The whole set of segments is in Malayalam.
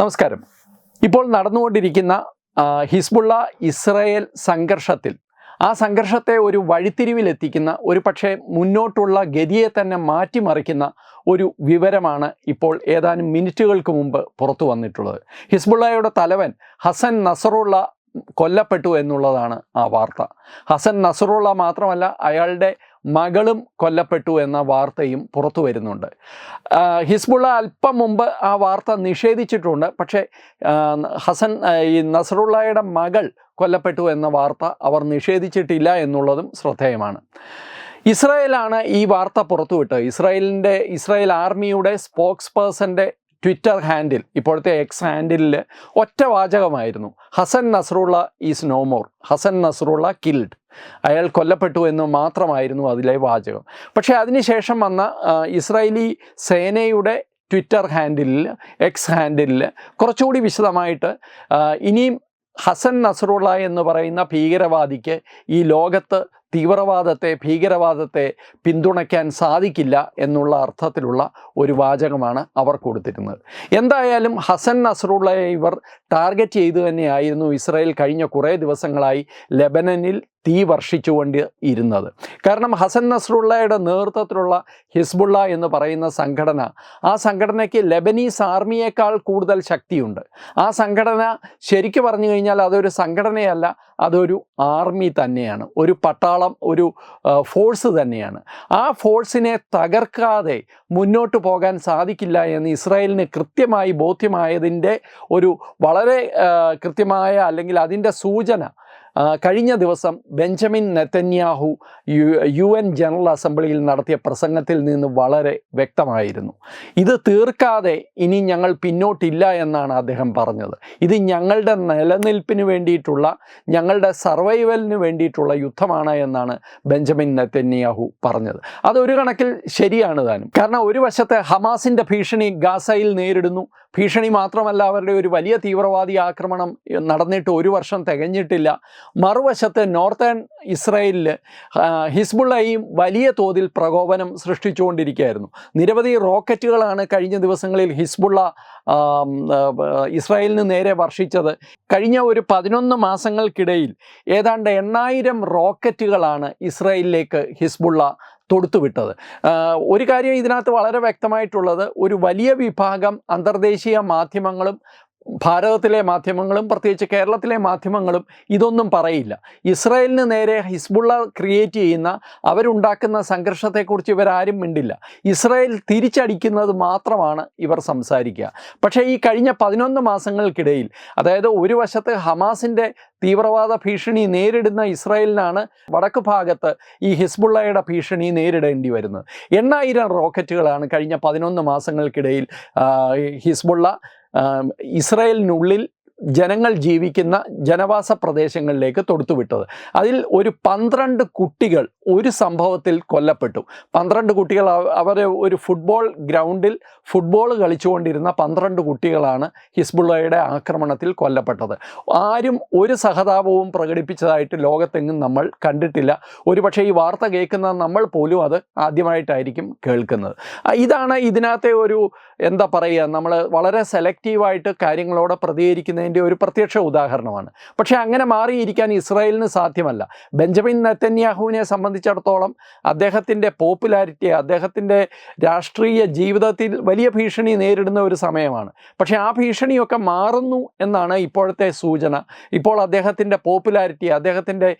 നമസ്കാരം. ഇപ്പോൾ നടന്നുകൊണ്ടിരിക്കുന്ന ഹിസ്ബുള്ള ഇസ്രയേൽ സംഘർഷത്തിൽ ആ സംഘർഷത്തെ ഒരു വഴിത്തിരിവിലെത്തിക്കുന്ന ഒരു പക്ഷേ മുന്നോട്ടുള്ള ഗതിയെ തന്നെ മാറ്റിമറിക്കുന്ന ഒരു വിവരമാണ് ഇപ്പോൾ ഏതാനും മിനിറ്റുകൾക്ക് മുമ്പ് പുറത്തു വന്നിട്ടുള്ളത്. ഹിസ്ബുള്ളയുടെ തലവൻ ഹസൻ നസറുള്ള കൊല്ലപ്പെട്ടു എന്നുള്ളതാണ് ആ വാർത്ത. ഹസൻ നസറുള്ള മാത്രമല്ല അയാളുടെ മകളും കൊല്ലപ്പെട്ടു എന്ന വാർത്തയും പുറത്തു വരുന്നുണ്ട്. ഹിസ്ബുള്ള അല്പം മുമ്പ് ആ വാർത്ത നിഷേധിച്ചിട്ടുണ്ട്. പക്ഷേ ഹസൻ ഈ നസറുള്ളയുടെ മകൾ കൊല്ലപ്പെട്ടു എന്ന വാർത്ത അവർ നിഷേധിച്ചിട്ടില്ല എന്നുള്ളതും ശ്രദ്ധേയമാണ്. ഇസ്രായേലാണ് ഈ വാർത്ത പുറത്തുവിട്ടത്. ഇസ്രായേലിന്റെ ഇസ്രായേൽ ആർമിയുടെ സ്പോക്സ് പേഴ്സന്റെ ട്വിറ്റർ ഹാൻഡിൽ ഇപ്പോഴത്തെ എക്സ് ഹാൻഡിലിൽ ഒറ്റ വാചകമായിരുന്നു Hassan Nasrallah is no more. Hassan Nasrallah killed. അയാൾ കൊല്ലപ്പെട്ടു എന്ന് മാത്രമായിരുന്നു അതിലെ വാചകം. പക്ഷേ അതിനുശേഷം വന്ന ഇസ്രായേലി സേനയുടെ ട്വിറ്റർ ഹാൻഡിലിൽ എക്സ് ഹാൻഡിലിൽ കുറച്ചുകൂടി വിശദമായിട്ട് ഇനിയും ഹസൻ നസറുള്ള എന്ന് പറയുന്ന ഭീകരവാദിക്ക് ഈ ലോകത്ത് തീവ്രവാദത്തെ ഭീകരവാദത്തെ പിന്തുണയ്ക്കാൻ സാധിക്കില്ല എന്നുള്ള അർത്ഥത്തിലുള്ള ഒരു വാചകമാണ് അവർ കൊടുത്തിരുന്നത്. എന്തായാലും ഹസൻ നസറുള്ളയെ ഇവർ ടാർഗറ്റ് ചെയ്തു തന്നെയായിരുന്നു ഇസ്രായേൽ കഴിഞ്ഞ കുറേ ദിവസങ്ങളായി ലെബനനിൽ തീ വർഷിച്ചുകൊണ്ട് ഇരുന്നത്. കാരണം ഹസൻ നസ്രുള്ളയുടെ നേതൃത്വത്തിലുള്ള ഹിസ്ബുള്ള എന്ന് പറയുന്ന സംഘടന ആ സംഘടനയ്ക്ക് ലെബനീസ് ആർമിയേക്കാൾ കൂടുതൽ ശക്തിയുണ്ട്. ആ സംഘടന ശരിക്കു പറഞ്ഞു കഴിഞ്ഞാൽ അതൊരു സംഘടനയല്ല അതൊരു ആർമി തന്നെയാണ്. ഒരു പട്ടാളം ഒരു ഫോഴ്സ് തന്നെയാണ്. ആ ഫോഴ്സിനെ തകർക്കാതെ മുന്നോട്ട് പോകാൻ സാധിക്കില്ല എന്ന് ഇസ്രായേലിന് കൃത്യമായി ബോധ്യമായതിന്റെ ഒരു വളരെ കൃത്യമായ അല്ലെങ്കിൽ അതിന്റെ സൂചന കഴിഞ്ഞ ദിവസം Benjamin Netanyahu U U N general അസംബ്ലിയിൽ നടത്തിയ പ്രസംഗത്തിൽ നിന്ന് വളരെ വ്യക്തമായിരുന്നു. ഇത് തീർക്കാതെ ഇനി ഞങ്ങൾ പിന്നോട്ടില്ല എന്നാണ് അദ്ദേഹം പറഞ്ഞത്. ഇത് ഞങ്ങളുടെ നിലനിൽപ്പിന് വേണ്ടിയിട്ടുള്ള ഞങ്ങളുടെ സർവൈവലിന് വേണ്ടിയിട്ടുള്ള യുദ്ധമാണ് എന്നാണ് ബെഞ്ചമിൻ നെത്തന്യാഹു പറഞ്ഞത്. അതൊരു കണക്കിൽ ശരിയാണ് താനും. കാരണം ഒരു വശത്തെ ഹമാസിന്റെ ഭീഷണി ഗാസയിൽ നേരിടുന്നു ഭീഷണി മാത്രമല്ല അവരുടെ ഒരു വലിയ തീവ്രവാദി ആക്രമണം നടന്നിട്ട് ഒരു വർഷം തികഞ്ഞിട്ടില്ല. മറുവശത്ത് നോർത്തേൺ ഇസ്രയേലിൽ ഹിസ്ബുള്ളയും വലിയ തോതിൽ പ്രകോപനം സൃഷ്ടിച്ചുകൊണ്ടിരിക്കുകയായിരുന്നു. നിരവധി റോക്കറ്റുകളാണ് കഴിഞ്ഞ ദിവസങ്ങളിൽ ഹിസ്ബുള്ള ഇസ്രായേലിന് നേരെ വർഷിച്ചത്. കഴിഞ്ഞ ഒരു പതിനൊന്ന് മാസങ്ങൾക്കിടയിൽ ഏതാണ്ട് എണ്ണായിരം റോക്കറ്റുകളാണ് ഇസ്രായേലിലേക്ക് ഹിസ്ബുള്ള തൊടുത്തുവിട്ടത്. ഒരു കാര്യം ഇതിനകത്ത് വളരെ വ്യക്തമായിട്ടുള്ളത്. ഒരു വലിയ വിഭാഗം അന്തർദേശീയ മാധ്യമങ്ങളും ഭാരതത്തിലെ മാധ്യമങ്ങളും പ്രത്യേകിച്ച് കേരളത്തിലെ മാധ്യമങ്ങളും ഇതൊന്നും പറയില്ല. ഇസ്രായേലിന് നേരെ ഹിസ്ബുള്ള ക്രിയേറ്റ് ചെയ്യുന്ന അവരുണ്ടാക്കുന്ന സംഘർഷത്തെക്കുറിച്ച് ഇവരാരും മിണ്ടില്ല. ഇസ്രായേൽ തിരിച്ചടിക്കുന്നത് മാത്രമാണ് ഇവർ സംസാരിക്കുക. പക്ഷേ ഈ കഴിഞ്ഞ പതിനൊന്ന് മാസങ്ങൾക്കിടയിൽ അതായത് ഒരു വശത്ത് ഹമാസിന്റെ തീവ്രവാദ ഭീഷണി നേരിടുന്ന ഇസ്രായേലിനാണ് വടക്ക് ഭാഗത്ത് ഈ ഹിസ്ബുള്ളയുടെ ഭീഷണി നേരിടേണ്ടി വരുന്നത്. എണ്ണായിരം റോക്കറ്റുകളാണ് കഴിഞ്ഞ പതിനൊന്ന് മാസങ്ങൾക്കിടയിൽ ഹിസ്ബുള്ള ഇസ്രായേലിനുള്ളിൽ ജനങ്ങൾ ജീവിക്കുന്ന ജനവാസ പ്രദേശങ്ങളിലേക്ക് തൊടുത്തുവിട്ടത്. അതിൽ ഒരു പന്ത്രണ്ട് കുട്ടികൾ ഒരു സംഭവത്തിൽ കൊല്ലപ്പെട്ടു. പന്ത്രണ്ട് കുട്ടികൾ അവർ ഒരു ഫുട്ബോൾ ഗ്രൗണ്ടിൽ ഫുട്ബോൾ കളിച്ചുകൊണ്ടിരുന്ന പന്ത്രണ്ട് കുട്ടികളാണ് ഹിസ്ബുള്ളയുടെ ആക്രമണത്തിൽ കൊല്ലപ്പെട്ടത്. ആരും ഒരു സഹതാപവും പ്രകടിപ്പിച്ചതായിട്ട് ലോകത്തെങ്ങും നമ്മൾ കണ്ടിട്ടില്ല. ഒരുപക്ഷെ ഈ വാർത്ത കേൾക്കുന്ന നമ്മൾ പോലും അത് ആദ്യമായിട്ടായിരിക്കും കേൾക്കുന്നത്. ഇതാണ് ഇതിനകത്തെ ഒരു എന്താ പറയുക നമ്മൾ വളരെ സെലക്റ്റീവായിട്ട് കാര്യങ്ങളോട് പ്രതികരിക്കുന്നതിന്റെ ഒരു പ്രത്യക്ഷ ഉദാഹരണമാണ്. പക്ഷേ അങ്ങനെ മാറിയിരിക്കാൻ ഇസ്രായേലിന് സാധ്യമല്ല. ബെഞ്ചമിൻ നെത്തന്യാഹുവിനെ സംബന്ധിച്ചിടത്തോളം അദ്ദേഹത്തിന്റെ പോപ്പുലാരിറ്റി അദ്ദേഹത്തിന്റെ രാഷ്ട്രീയ ജീവിതത്തിൽ വലിയ ഭീഷണി നേരിടുന്ന ഒരു സമയമാണ്. പക്ഷേ ആ ഭീഷണിയൊക്കെ മാറുന്നു എന്നാണ് ഇപ്പോഴത്തെ സൂചന. ഇപ്പോൾ അദ്ദേഹത്തിന്റെ പോപ്പുലാരിറ്റി അദ്ദേഹത്തിന്റെ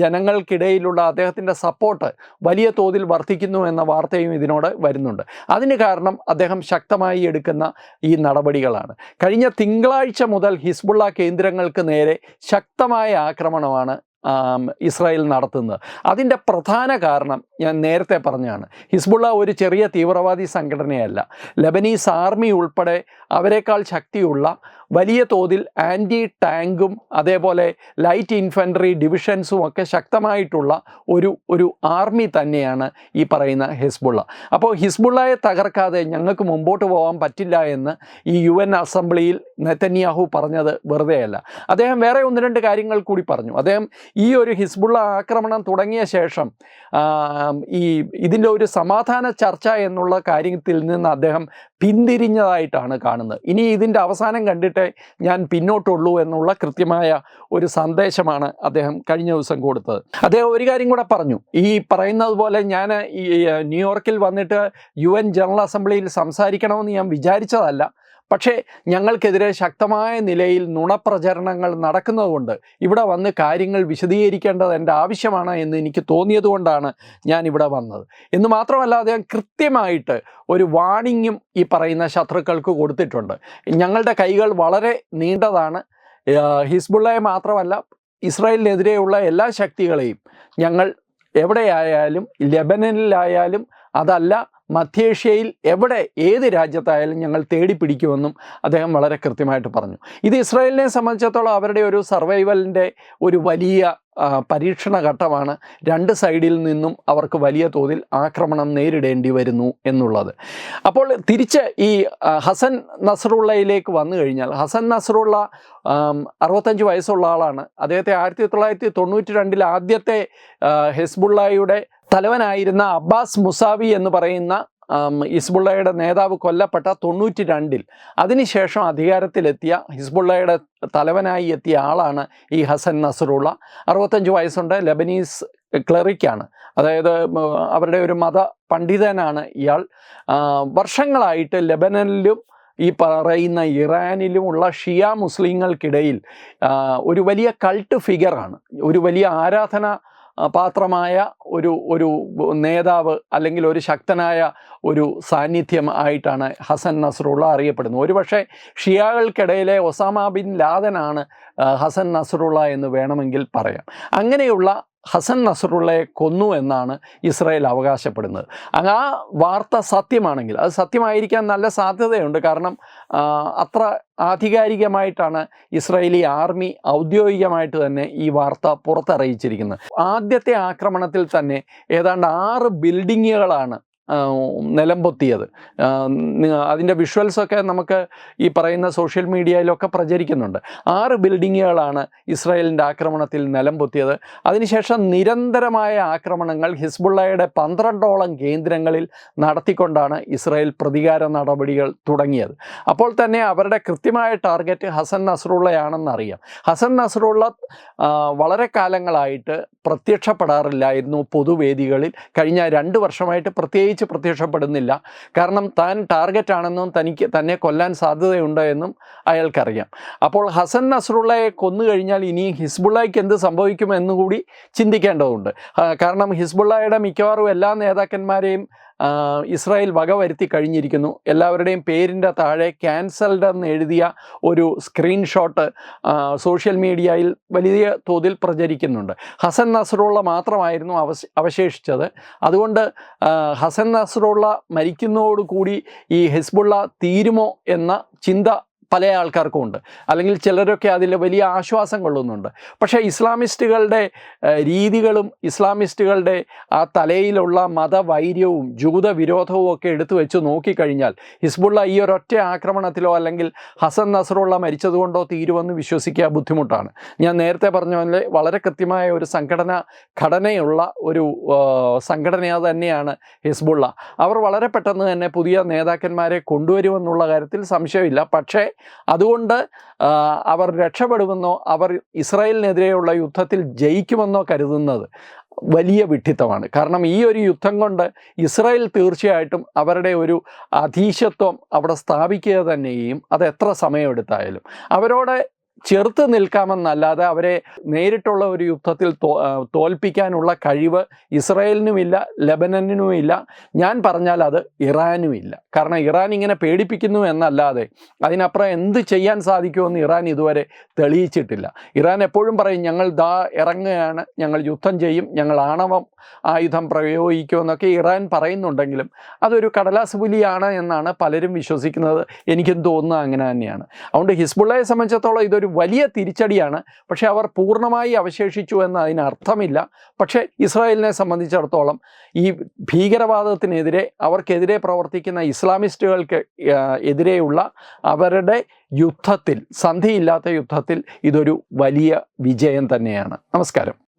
ജനങ്ങൾക്കിടയിലുള്ള അദ്ദേഹത്തിന്റെ സപ്പോർട്ട് വലിയ തോതിൽ വർദ്ധിക്കുന്നു എന്ന വാർത്തയും ഇതിനോട് വരുന്നുണ്ട്. അതിന് കാരണം അദ്ദേഹം ശക്തമായി എടുക്കുന്ന ഈ നടപടികളാണ്. കഴിഞ്ഞ തിങ്കളാഴ്ച മുതൽ ഹിസ്ബുള്ള കേന്ദ്രങ്ങൾക്ക് നേരെ ശക്തമായ ആക്രമണമാണ് ഇസ്രായേൽ നടത്തുന്നത്. അതിന്റെ പ്രധാന കാരണം ഞാൻ നേരത്തെ പറഞ്ഞാണ്. ഹിസ്ബുള്ള ഒരു ചെറിയ തീവ്രവാദി സംഘടനയല്ല. ലബനീസ് ആർമി ഉൾപ്പെടെ അവരെക്കാൾ ശക്തിയുള്ള വലിയ തോതിൽ ആന്റി ടാങ്കും അതേപോലെ ലൈറ്റ് ഇൻഫൻട്രി ഡിവിഷൻസും ഒക്കെ ശക്തമായിട്ടുള്ള ഒരു ഒരു ആർമി തന്നെയാണ് ഈ പറയുന്ന ഹിസ്ബുള്ള. അപ്പോൾ ഹിസ്ബുള്ളയെ തകർക്കാതെ ഞങ്ങൾക്ക് മുമ്പോട്ട് പോകാൻ പറ്റില്ല എന്ന് ഈ യു എൻ അസംബ്ലിയിൽ നെത്തന്യാഹു പറഞ്ഞത് വെറുതെയല്ല. അദ്ദേഹം വേറെ ഒന്ന് രണ്ട് കാര്യങ്ങൾ കൂടി പറഞ്ഞു. അദ്ദേഹം ഈ ഒരു ഹിസ്ബുള്ള ആക്രമണം തുടങ്ങിയ ശേഷം ഈ ഇതിന്റെ ഒരു സമാധാന ചർച്ച എന്നുള്ള കാര്യത്തിൽ നിന്ന് അദ്ദേഹം പിന്തിരിഞ്ഞതായിട്ടാണ് കാണുന്നത്. ഇനി ഇതിന്റെ അവസാനം കണ്ടിട്ടേ ഞാൻ പിന്നോട്ടുള്ളൂ എന്നുള്ള കൃത്യമായ ഒരു സന്ദേശമാണ് അദ്ദേഹം കഴിഞ്ഞ ദിവസം കൊടുത്തത്. അദ്ദേഹം ഒരു കാര്യം കൂടെ പറഞ്ഞു. ഈ പറയുന്നത് പോലെ ഞാൻ ഈ ന്യൂയോർക്കിൽ വന്നിട്ട് യു എൻ ജനറൽ അസംബ്ലിയിൽ സംസാരിക്കണമെന്ന് ഞാൻ വിചാരിച്ചതല്ല. പക്ഷേ ഞങ്ങൾക്കെതിരെ ശക്തമായ നിലയിൽ നുണപ്രചരണങ്ങൾ നടക്കുന്നതുകൊണ്ട് ഇവിടെ വന്ന് കാര്യങ്ങൾ വിശദീകരിക്കേണ്ടത് എന്റെ ആവശ്യമാണ് എന്ന് എനിക്ക് തോന്നിയതുകൊണ്ടാണ് ഞാൻ ഇവിടെ വന്നത്. എന്ന് മാത്രമല്ല അദ്ദേഹം കൃത്യമായിട്ട് ഒരു വാണിങ്ങും ഈ പറയുന്ന ശത്രുക്കൾക്ക് കൊടുത്തിട്ടുണ്ട്. ഞങ്ങളുടെ കൈകൾ വളരെ നീണ്ടതാണ്. ഹിസ്ബുള്ളയെ മാത്രമല്ല ഇസ്രായേലിനെതിരെയുള്ള എല്ലാ ശക്തികളെയും ഞങ്ങൾ എവിടെയായാലും ലെബനനിലായാലും അതല്ല മധ്യേഷ്യയിൽ എവിടെ ഏത് രാജ്യത്തായാലും ഞങ്ങൾ തേടി പിടിക്കുമെന്നും അദ്ദേഹം വളരെ കൃത്യമായിട്ട് പറഞ്ഞു. ഇത് ഇസ്രായേലിനെ സംബന്ധിച്ചിടത്തോളം അവരുടെ ഒരു സർവൈവലിന്റെ ഒരു വലിയ പരീക്ഷണ ഘട്ടമാണ് രണ്ട് സൈഡിൽ നിന്നും അവർക്ക് വലിയ തോതിൽ ആക്രമണം നേരിടേണ്ടി വരുന്നു എന്നുള്ളത്. അപ്പോൾ തിരിച്ച് ഈ ഹസൻ നസറുള്ളയിലേക്ക് വന്നു കഴിഞ്ഞാൽ ഹസൻ നസറുള്ള അറുപത്തഞ്ച് വയസ്സുള്ള ആളാണ്. അദ്ദേഹത്തെ ആയിരത്തി തൊള്ളായിരത്തി തൊണ്ണൂറ്റി രണ്ടിൽ ആദ്യത്തെ ഹെസ്ബുള്ളയുടെ തലവനായിരുന്ന അബ്ബാസ് മുസാവി എന്ന് പറയുന്ന ഹിസ്ബുള്ളയുടെ നേതാവ് കൊല്ലപ്പെട്ട തൊണ്ണൂറ്റി രണ്ടിൽ അതിനുശേഷം അധികാരത്തിലെത്തിയ ഹിസ്ബുള്ളയുടെ തലവനായി എത്തിയ ആളാണ് ഈ ഹസൻ നസറുള്ള. അറുപത്തഞ്ച് വയസ്സുണ്ട് ലബനീസ് ക്ലറിക്കാണ്. അതായത് അവരുടെ ഒരു മത പണ്ഡിതനാണ് ഇയാൾ. വർഷങ്ങളായിട്ട് ലബനനിലും ഈ പറയുന്ന ഇറാനിലുമുള്ള ഷിയ മുസ്ലിങ്ങൾക്കിടയിൽ ഒരു വലിയ കൾട്ട് ഫിഗറാണ്. ഒരു വലിയ ആരാധന പാത്രമായ ഒരു ഒരു നേതാവ് അല്ലെങ്കിൽ ഒരു ശക്തനായ ഒരു സാന്നിധ്യം ആയിട്ടാണ് ഹസൻ നസറുള്ള അറിയപ്പെടുന്നത്. ഒരുപക്ഷെ ഷിയാകൾക്കിടയിലെ ഒസാമ ബിൻ ലാദനാണ് ഹസൻ നസറുള്ള എന്ന് വേണമെങ്കിൽ പറയാം. അങ്ങനെയുള്ള ഹസൻ നസറുള്ളയെ കൊന്നു എന്നാണ് ഇസ്രായേൽ അവകാശപ്പെടുന്നത്. അങ്ങ് ആ വാർത്ത സത്യമാണെങ്കിൽ അത് സത്യമായിരിക്കാൻ നല്ല സാധ്യതയുണ്ട്. കാരണം അത്ര ആധികാരികമായിട്ടാണ് ഇസ്രായേലി ആർമി ഔദ്യോഗികമായിട്ട് തന്നെ ഈ വാർത്ത പുറത്തറിയിച്ചിരിക്കുന്നത്. ആദ്യത്തെ ആക്രമണത്തിൽ തന്നെ ഏതാണ്ട് ആറ് ബിൽഡിങ്ങുകളാണ് നിലംപൊത്തിയത് അതിന്റെ വിഷ്വൽസൊക്കെ നമുക്ക് ഈ പറയുന്ന സോഷ്യൽ മീഡിയയിലൊക്കെ പ്രചരിക്കുന്നുണ്ട്. ആറ് ബിൽഡിങ്ങുകളാണ് ഇസ്രായേലിന്റെ ആക്രമണത്തിൽ നിലംപൊത്തിയത് അതിനുശേഷം നിരന്തരമായ ആക്രമണങ്ങൾ ഹിസ്ബുള്ളയുടെ പന്ത്രണ്ടോളം കേന്ദ്രങ്ങളിൽ നടത്തിക്കൊണ്ടാണ് ഇസ്രായേൽ പ്രതികാര നടപടികൾ തുടങ്ങിയത്. അപ്പോൾ തന്നെ അവരുടെ കൃത്യമായ ടാർഗറ്റ് ഹസൻ നസറുള്ളയാണെന്നറിയാം ഹസൻ നസറുള്ള വളരെ കാലങ്ങളായിട്ട് പ്രത്യക്ഷപ്പെടാറില്ലായിരുന്നു പൊതുവേദികളിൽ. കഴിഞ്ഞ രണ്ട് വർഷമായിട്ട് പ്രത്യേകിച്ച് പ്രത്യക്ഷപ്പെടുന്നില്ല. കാരണം താൻ ടാർഗറ്റ് ആണെന്നും തനിക്ക് തന്നെ കൊല്ലാൻ സാധ്യതയുണ്ട് എന്നും അയാൾക്കറിയാം. അപ്പോൾ ഹസൻ നസറുള്ളയെ കൊന്നു കഴിഞ്ഞാൽ ഇനി ഹിസ്ബുള്ളയ്ക്ക് എന്ത് സംഭവിക്കും എന്നുകൂടി ചിന്തിക്കേണ്ടതുണ്ട്. കാരണം ഹിസ്ബുള്ളയുടെ മിക്കവാറും എല്ലാ നേതാക്കന്മാരെയും ഇസ്രായേൽ വകവരുത്തി കഴിഞ്ഞിരിക്കുന്നു. എല്ലാവരുടെയും പേരിന്റെ താഴെ ക്യാൻസൽഡ് എന്ന് എഴുതിയ ഒരു സ്ക്രീൻഷോട്ട് സോഷ്യൽ മീഡിയയിൽ വലിയ തോതിൽ പ്രചരിക്കുന്നുണ്ട്. ഹസൻ നസറുള്ള മാത്രമായിരുന്നു അവശ അവശേഷിച്ചത്. അതുകൊണ്ട് ഹസൻ നസറുള്ള മരിക്കുന്നതോടുകൂടി ഈ ഹിസ്ബുള്ള തീരുമോ എന്ന ചിന്ത പല ആൾക്കാർക്കും ഉണ്ട്. അല്ലെങ്കിൽ ചിലരൊക്കെ അതിൽ വലിയ ആശ്വാസം കൊള്ളുന്നുണ്ട് പക്ഷേ ഇസ്ലാമിസ്റ്റുകളുടെ രീതികളും ഇസ്ലാമിസ്റ്റുകളുടെ ആ തലയിലുള്ള മതവൈര്യവും ജൂതവിരോധവും ഒക്കെ എടുത്തു വെച്ച് നോക്കിക്കഴിഞ്ഞാൽ ഹിസ്ബുള്ള ഈ ഒരൊറ്റ ആക്രമണത്തിലോ അല്ലെങ്കിൽ ഹസൻ നസറുള്ള മരിച്ചതുകൊണ്ടോ തീരുമെന്ന് വിശ്വസിക്കുക ബുദ്ധിമുട്ടാണ്. ഞാൻ നേരത്തെ പറഞ്ഞ പോലെ വളരെ കൃത്യമായ ഒരു സംഘടന ഘടനയുള്ള ഒരു സംഘടന തന്നെയാണ് ഹിസ്ബുള്ള. അവർ വളരെ പെട്ടെന്ന് തന്നെ പുതിയ നേതാക്കന്മാരെ കൊണ്ടുവരുമെന്നുള്ള കാര്യത്തിൽ സംശയമില്ല. പക്ഷേ അതുകൊണ്ട് അവർ രക്ഷപ്പെടുമെന്നോ അവർ ഇസ്രായേലിനെതിരെയുള്ള യുദ്ധത്തിൽ ജയിക്കുമെന്നോ കരുതുന്നത് വലിയ വിഡ്ഢിത്തമാണ്. കാരണം ഈ ഒരു യുദ്ധം കൊണ്ട് ഇസ്രായേൽ തീർച്ചയായിട്ടും അവരുടെ ഒരു അധീശത്വം അവിടെ സ്ഥാപിക്കുക തന്നെയും അത് എത്ര സമയമെടുത്തായാലും. അവരോട് ചെറുത്ത് നിൽക്കാമെന്നല്ലാതെ അവരെ നേരിട്ടുള്ള ഒരു യുദ്ധത്തിൽ തോൽപ്പിക്കാനുള്ള കഴിവ് ഇസ്രായേലിനുമില്ല ലെബനനുമില്ല ഞാൻ പറഞ്ഞാൽ അത് ഇറാനുമില്ല. കാരണം ഇറാൻ ഇങ്ങനെ പേടിപ്പിക്കുന്നു എന്നല്ലാതെ അതിനപ്പുറം എന്ത് ചെയ്യാൻ സാധിക്കുമെന്ന് ഇറാൻ ഇതുവരെ തെളിയിച്ചിട്ടില്ല. ഇറാൻ എപ്പോഴും പറയും ഞങ്ങൾ ദാ ഇറങ്ങുകയാണ് ഞങ്ങൾ യുദ്ധം ചെയ്യും ഞങ്ങൾ ആണവം ആയുധം പ്രയോഗിക്കുമെന്നൊക്കെ ഇറാൻ പറയുന്നുണ്ടെങ്കിലും അതൊരു കടലാസ് പുലിയാണ് എന്നാണ് പലരും വിശ്വസിക്കുന്നത്. എനിക്കും തോന്നുന്നത് അങ്ങനെ തന്നെയാണ്. അതുകൊണ്ട് ഹിസ്ബുള്ളയെ സംബന്ധിച്ചിടത്തോളം ഇതൊരു വലിയ തിരിച്ചടിയാണ്. പക്ഷേ അവർ പൂർണമായി അവശേഷിച്ചു എന്ന് അതിന് അർത്ഥമില്ല പക്ഷേ ഇസ്രായേലിനെ സംബന്ധിച്ചിടത്തോളം ഈ ഭീകരവാദത്തിനെതിരെ അവർക്കെതിരെ പ്രവർത്തിക്കുന്ന ഇസ്ലാമിസ്റ്റുകൾക്ക് എതിരെയുള്ള അവരുടെ യുദ്ധത്തിൽ സന്ധിയില്ലാത്ത യുദ്ധത്തിൽ ഇതൊരു വലിയ വിജയം തന്നെയാണ്. നമസ്കാരം.